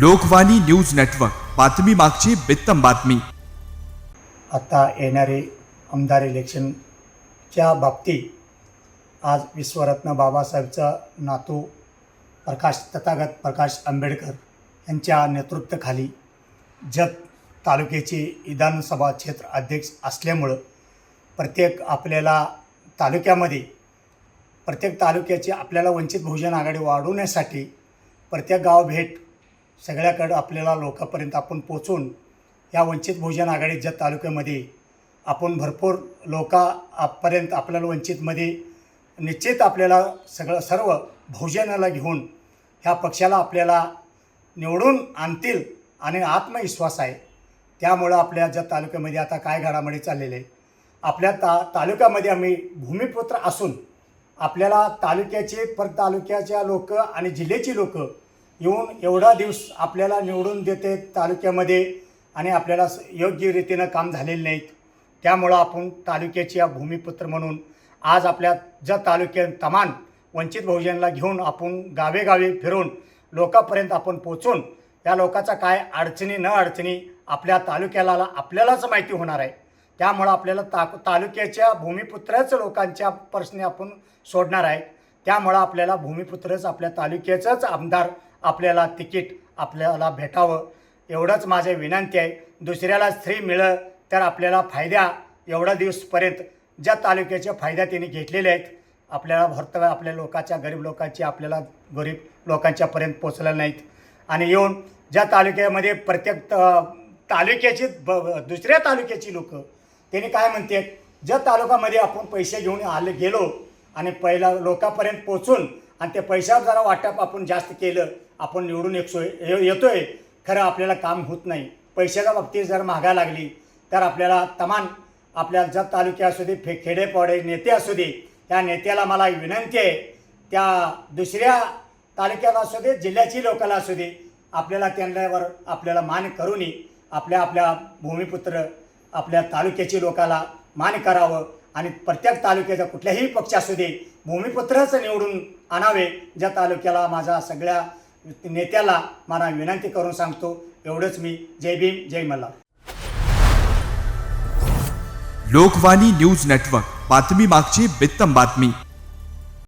Lokvani news network. बातमी मागची बित्तम बातमी. आता येणारे आमदार इलेक्शनच्या बाबतीत आज विश्वरत्न बाबासाहेबचा नातू प्रकाश तथागत प्रकाश आंबेडकर यांच्या नेतृत्वाखाली जत तालुक्याचे विधानसभा क्षेत्र अध्यक्ष असल्यामुळं प्रत्येक आपल्याला तालुक्यामध्ये प्रत्येक तालुक्याची आपल्याला वंचित बहुजन आघाडी वाढवण्यासाठी प्रत्येक गाव भेट सगळ्याकडं आपल्याला लोकांपर्यंत आपण पोचून या वंचित बहुजन आघाडी जत तालुक्यामध्ये आपण भरपूर लोकापर्यंत आपल्याला वंचितमध्ये निश्चित आपल्याला सगळं सर्व बहुजनाला घेऊन ह्या पक्षाला आपल्याला निवडून आणतील आणि आत्मविश्वास आहे. त्यामुळं आपल्या जत तालुक्यामध्ये आता काय घडामोडी चाललेले आहे? आपल्या ता तालुक्यामध्ये आम्ही भूमिपुत्र असून आपल्याला तालुक्याचे पर तालुक्याच्या लोक आणि जिल्ह्याची लोकं येऊन एवढा दिवस आपल्याला निवडून देते तालुक्यामध्ये आणि आपल्याला स- योग्य रीतीनं काम झालेले नाहीत. त्यामुळं आपण तालुक्याच्या भूमिपुत्र म्हणून आज आपल्या ज्या तालुक्यात तमान वंचित बहुजनला घेऊन आपण गावेगावी फिरून लोकांपर्यंत आपण पोचून या लोकाचा काय अडचणी न अडचणी आपल्या तालुक्याला आपल्यालाच माहिती होणार आहे. त्यामुळं आपल्याला ता तालुक्याच्या भूमिपुत्रच लोकांच्या प्रश्नी आपण सोडणार आहे. त्यामुळं आपल्याला भूमिपुत्रच आपल्या तालुक्याचंच आमदार आपल्याला तिकीट आपल्याला भेटावं एवढंच माझं विनंती आहे. दुसऱ्याला स्त्री मिळं तर आपल्याला फायद्या एवढा दिवसपर्यंत ज्या तालुक्याच्या फायद्या त्यांनी घेतलेल्या आहेत आपल्याला भरतव्य आपल्या लोकांच्या गरीब लोकांची आपल्याला गरीब लोकांच्यापर्यंत पोचलं नाहीत. आणि येऊन ज्या तालुक्यामध्ये प्रत्येक त- तालुक्याची ब दुसऱ्या तालुक्याची लोक त्यांनी काय म्हणतात ज्या तालुक्यामध्ये आपण पैसे घेऊन आले गेलो आणि पहिला लोकांपर्यंत पोचून आणि ते पैशावर जरा वाटप आपण जास्त केलं आपण निवडून एकसो ये- येतोय. खरं आपल्याला काम होत नाही. पैशाच्या बाबतीत जर महागा लागली तर आपल्याला तमान आपल्या जत तालुके असू दे फे खेडेपाडे नेते असू दे त्या नेत्याला मला विनंती आहे त्या दुसऱ्या तालुक्यात असू दे जिल्ह्याची लोकाला असू दे आपल्याला त्यांच्यावर आपल्याला मान करूनही आपल्या आपल्या भूमिपुत्र आपल्या तालुक्याची लोकाला मान करावं. आणि प्रत्येक तालुक्याचा कुठल्याही पक्ष असू दे भूमिपुत्रच निवडून आणावे ज्या तालुक्याला माझा सगळ्या नेत्याला मला विनंती करून सांगतो एवढंच मी. जय भीम जय मल्हार. लोकवाणी न्यूज नेटवर्क बातमी मागची बित्तम बातमी.